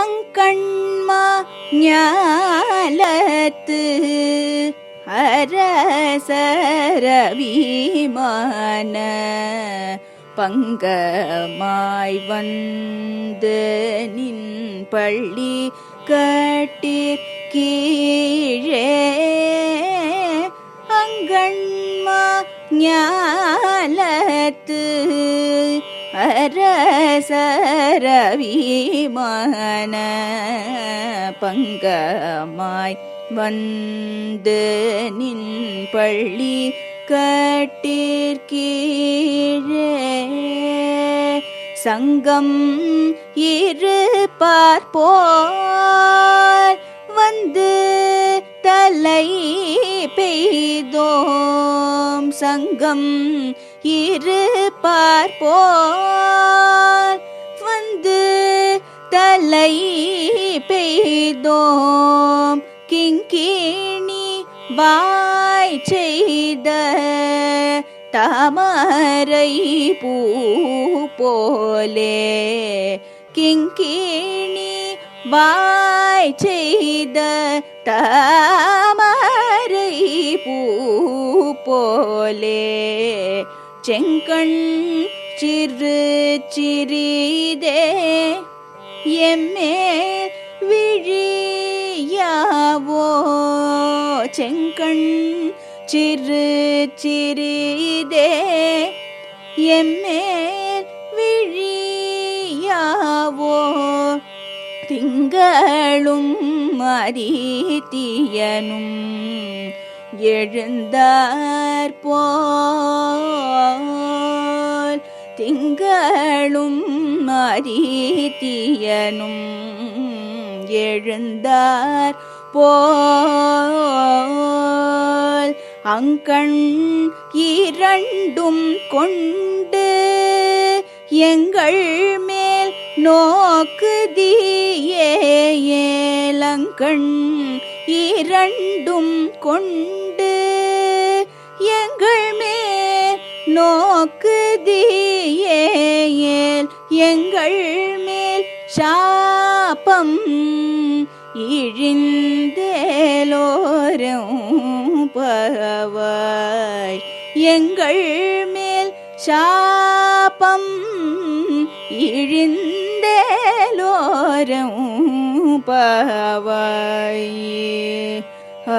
அங்கண்மா ஞாலத்து அரசரவிமான பங்கமாய் வந்து நின் பள்ளி கட்டிற் கீழே. அங்கண்மா ஞாலத்து அரசரவிமான பங்கமாய் வந்து நின் பள்ளி கட்டிற்கீழே. சங்கம் இருப்பார் போர் வந்து தலை பெய்தோம். சங்கம் இருப்பார் போர் வந்து தலை பெய்தோம் கிங்கிணி வாய் செய்த தாமரை பூ போலே கிங்கிணி வாய் செய்த தாமரை பூ போலே செங்கண் சிறு சிறிதே எம்மே விழியாவோ? செங்கண் சிறு சிறிதே எம்மேல் விழியாவோ? திங்களும் மதித்தியனும் எழுந்தார் போல் திங்களும் மதித்தியனும் எழுந்தார் போல் அங்கண் இரண்டும் கொண்டு எங்கள் மேல் நோக்குதியேலங்கண் இரண்டும் கொண்டு எங்கள் மேல் நோக்குதியேல் எங்கள் மேல் சாபம் இழிந்தேலோரும் பவாய் எங்கள் மேல் சாபம் இழிந்த ലോരം പവൈ ഹ